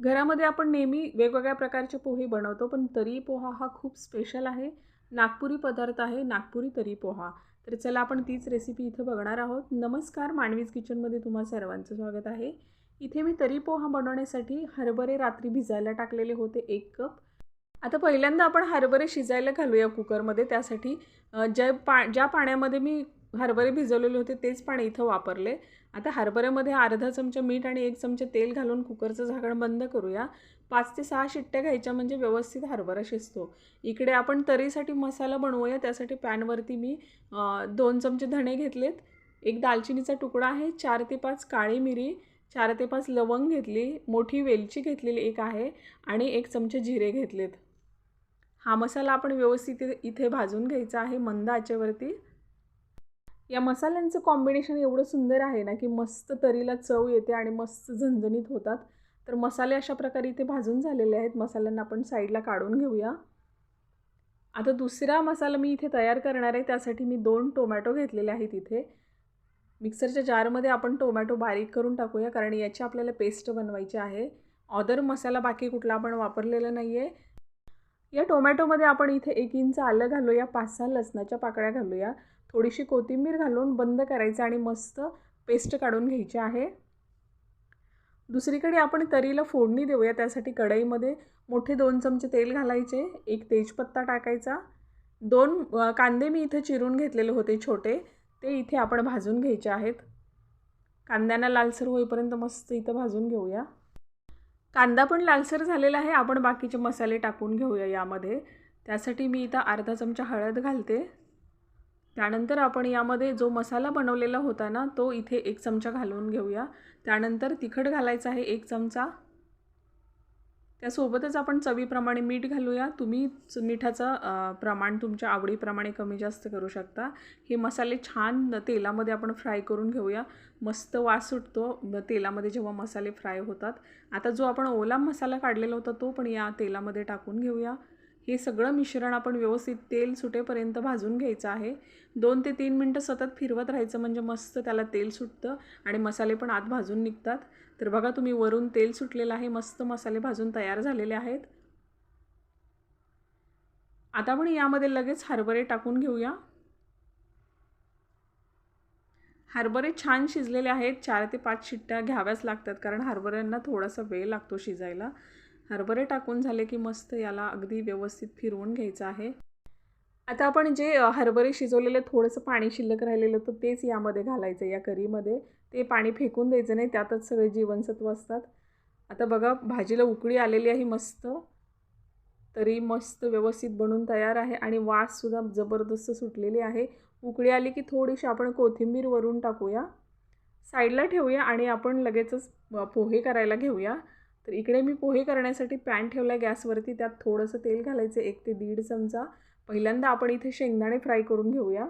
घरामध्ये आपण नेहमी वेगवेगळ्या प्रकारचे पोहे बनवतो पण तरी पोहा हा खूप स्पेशल आहे. नागपुरी पदार्थ आहे नागपुरी तरी पोहा. तर चला आपण तीच रेसिपी इथं बघणार आहोत. नमस्कार मांडवीज किचनमध्ये तुम्हा सर्वांचं स्वागत आहे. इथे मी तरी पोहा बनवण्यासाठी हरभरे रात्री भिजायला टाकलेले होते एक कप. आता पहिल्यांदा आपण हरभरे शिजायला घालूया कुकरमध्ये त्यासाठी ज्या पा ज्या पाण्यामध्ये मी हरभरे भिजवलेले होते तेच पाणी इथं वापरले. आता हरभऱ्यामध्ये अर्धा चमचा मीठ आणि एक चमचा तेल घालून कुकरचं झाकण बंद करूया. पाच ते सहा शिट्ट्या घ्यायच्या म्हणजे व्यवस्थित हरभरा शिजतो. इकडे आपण तरीसाठी मसाला बनवूया त्यासाठी पॅनवरती मी दोन चमचे धणे घेतलेत. एक दालचिनीचा तुकडा आहे चार ते पाच काळी मिरी चार ते पाच लवंग घेतली मोठी वेलची घेतलेली एक आहे आणि एक चमचे जिरे घेतलेत. हा मसाला आपण व्यवस्थित इथे- इथे भाजून घ्यायचा आहे मंद आचेवरती. या मसाल्यांचं कॉम्बिनेशन एवढं सुंदर आहे ना की मस्त तरीला चव येते आणि मस्त झणझणीत होतात. तर मसाले अशा प्रकारे इथे भाजून झालेले आहेत. मसाल्यांना आपण साईडला काढून घेऊया. आता दुसरा मसाला मी इथे तयार करणार आहे. त्यासाठी मी दोन टोमॅटो घेतलेले आहेत इथे. मिक्सरच्या जारमध्ये आपण टोमॅटो बारीक करून टाकूया कारण याची आपल्याला पेस्ट बनवायची आहे. ऑदर मसाला बाकी कुठला आपण वापरलेला नाही आहे या टोमॅटोमध्ये आपण इथे एक इंच आलं घालूया पाच सहा लसणाच्या पाकळ्या घालूया. थोडीशी कोथिंबीर घालून बंद करायचं आणि मस्त पेस्ट काढून घ्यायची आहे. दुसरीकडे आपण तरीला फोडणी देऊया त्यासाठी कढईमध्ये मोठे दोन चमचे तेल घालायचे एक तेजपत्ता टाकायचा. दोन कांदे मी इथे चिरून घेतलेले होते छोटे ते इथे आपण भाजून घ्यायचे आहेत. कांद्यांना लालसर होईपर्यंत मस्त इथं भाजून घेऊया. कांदा पण लालसर झालेला आहे आपण बाकीचे मसाले टाकून घेऊया यामध्ये. त्यासाठी मी इथं अर्धा चमचा हळद घालते. त्यानंतर आपण यामध्ये जो मसाला बनवलेला होता ना तो इथे एक चमचा घालून घेऊया. त्यानंतर तिखट घालायचं आहे एक चमचा. त्यासोबतच आपण चवीप्रमाणे मीठ घालूया. तुम्ही मिठाचं प्रमाण तुमच्या आवडीप्रमाणे कमी जास्त करू शकता. हे मसाले छान तेलामध्ये आपण फ्राय करून घेऊया. मस्त वास सुटतो तेलामध्ये जेव्हा मसाले फ्राय होतात. आता जो आपण ओला मसाला काढलेला होता तो पण या तेलामध्ये टाकून घेऊया. हे सगळं मिश्रण आपण व्यवस्थित तेल सुटेपर्यंत भाजून घ्यायचं आहे. दोन ते तीन मिनटं सतत फिरवत राहायचं म्हणजे मस्त त्याला तेल सुटतं आणि मसाले पण आत भाजून निघतात. तर बघा तुम्ही वरून तेल सुटलेलं आहे मस्त मसाले भाजून तयार झालेले आहेत. आता आपण यामध्ये लगेच हरभरे टाकून घेऊया. हरभरे छान शिजलेले आहेत चार ते पाच शिट्ट्या घ्याव्याच लागतात कारण हरभऱ्यांना थोडासा वेळ लागतो शिजायला. हरभरे टाकून झाले की मस्त याला अगदी व्यवस्थित फिरवून घ्यायचं आहे. आता आपण जे हरभरे शिजवलेलं थोडंसं पाणी शिल्लक राहिलेलं तर तेच यामध्ये घालायचं या करीमध्ये ते पाणी फेकून द्यायचं नाही त्यातच सगळे जीवनसत्व असतात. आता बघा भाजीला उकळी आलेली आहे मस्त. तरी मस्त व्यवस्थित बनून तयार आहे आणि वाससुद्धा जबरदस्त सुटलेली आहे. उकळी आली की थोडीशी आपण कोथिंबीर वरून टाकूया. साईडला ठेवूया आणि आपण लगेचच पोहे करायला घेऊया. तर इकडे मी पोहे करण्यासाठी पॅन ठेवला आहे गॅसवरती. त्यात थोडंसं तेल घालायचं एक ते दीड चमचा. पहिल्यांदा आपण इथे शेंगदाणे फ्राय करून घेऊया.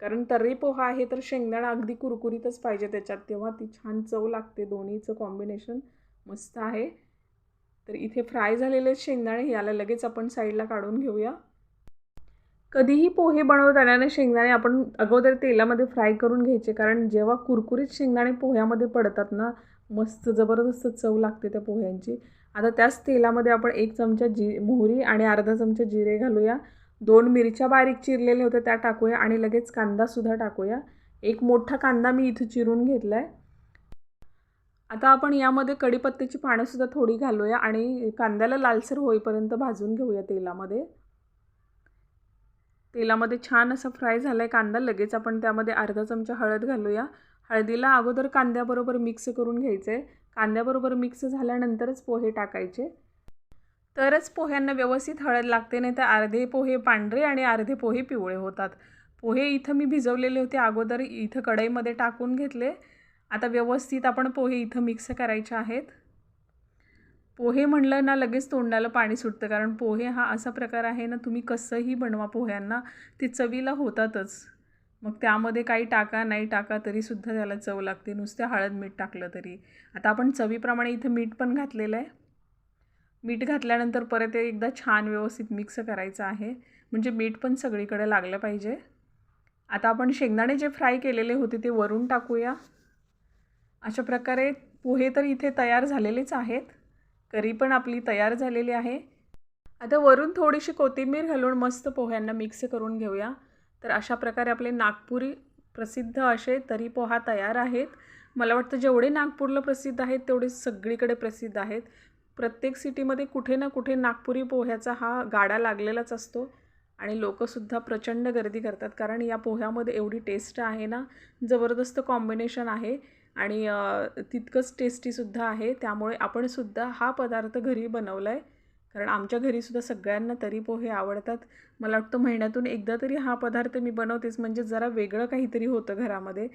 कारण तर्री पोहा आहे तर शेंगदाणा अगदी कुरकुरीतच पाहिजे त्याच्यात. तेव्हा ती छान चव लागते. दोन्हीचं कॉम्बिनेशन मस्त आहे. तर इथे फ्राय झालेले शेंगदाणे याला लगेच आपण साईडला काढून घेऊया. कधीही पोहे बनवताना शेंगदाणे आपण अगोदर तेलामध्ये फ्राय करून घ्यायचे. कारण जेव्हा कुरकुरीत शेंगदाणे पोह्यामध्ये पडतात ना मस्त जबरदस्त चव लागते त्या पोह्यांची. आता त्याच तेलामध्ये आपण एक चमचा जी मोहरी आणि अर्धा चमचा जिरे घालूया. दोन मिरच्या बारीक चिरलेल्या होत्या त्या टाकूया आणि लगेच कांदासुद्धा टाकूया. एक मोठा कांदा मी इथं चिरून घेतला आहे आता आपण यामध्ये कढीपत्त्याची पानंसुद्धा थोडी घालूया आणि कांद्याला लालसर होईपर्यंत भाजून घेऊया तेलामध्ये. तेलामध्ये छान असं फ्राय झाला आहे कांदा लगेच आपण त्यामध्ये अर्धा चमचा हळद घालूया. हळदीला अगोदर कांद्याबरोबर मिक्स करून घ्यायचं. आहे कांद्याबरोबर मिक्स झाल्यानंतरच पोहे टाकायचे. तरच पोह्यांना व्यवस्थित हळद लागते नाही तर अर्धे पोहे पांढरे आणि अर्धे पोहे पिवळे होतात. पोहे इथं मी भिजवलेले होते अगोदर इथं कढईमध्ये टाकून घेतले. आता व्यवस्थित आपण पोहे इथं मिक्स करायचे आहेत. पोहे म्हणलं ना लगेच तोंडाला पाणी सुटतं कारण पोहे हा असा प्रकार आहे ना तुम्ही कसंही बनवा पोह्यांना ते चवीला होतातच. मग त्यामध्ये काही टाका नाही टाका तरीसुद्धा त्याला चव लागते. नुसतं हळद मीठ टाकलं तरी. आता आपण चवीप्रमाणे इथं मीठ पण घातलेलं आहे. मीठ घातल्यानंतर परत एकदा छान व्यवस्थित मिक्स करायचं आहे. म्हणजे मीठ पण सगळीकडे लागलं पाहिजे. आता आपण शेंगदाणे जे फ्राय केलेले होते ते वरून टाकूया. अशा प्रकारे पोहे तर इथे तयार झालेलेच आहेत. करी पण आपली तयार झालेली आहे. आता वरून थोडीशी कोथिंबीर घालून मस्त पोह्यांना मिक्स करून घेऊया. तर अशा प्रकारे आपले नागपुरी प्रसिद्ध असे तरी पोहा तयार आहेत. मला वाटतं जेवढे नागपूरला प्रसिद्ध आहेत तेवढे सगळीकडे प्रसिद्ध आहेत. प्रत्येक सिटीमध्ये कुठे ना कुठे नागपुरी पोह्याचा हा गाडा लागलेलाच असतो आणि लोकंसुद्धा प्रचंड गर्दी करतात कारण या पोह्यामध्ये एवढी टेस्ट आहे ना जबरदस्त कॉम्बिनेशन आहे आणि तितकंच टेस्टीसुद्धा आहे. त्यामुळे आपणसुद्धा हा पदार्थ घरी बनवला आहे कारण आमच्या घरीसुद्धा सगळ्यांना तरी पोहे आवडतात. मला वाटतं महिन्यातून एकदा तरी हा पदार्थ मी बनवतेच म्हणजे जरा वेगळं काहीतरी होतं घरामध्ये.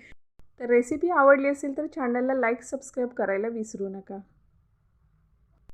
तर रेसिपी आवडली असेल तर चॅनलला लाईक सबस्क्राईब करायला विसरू नका.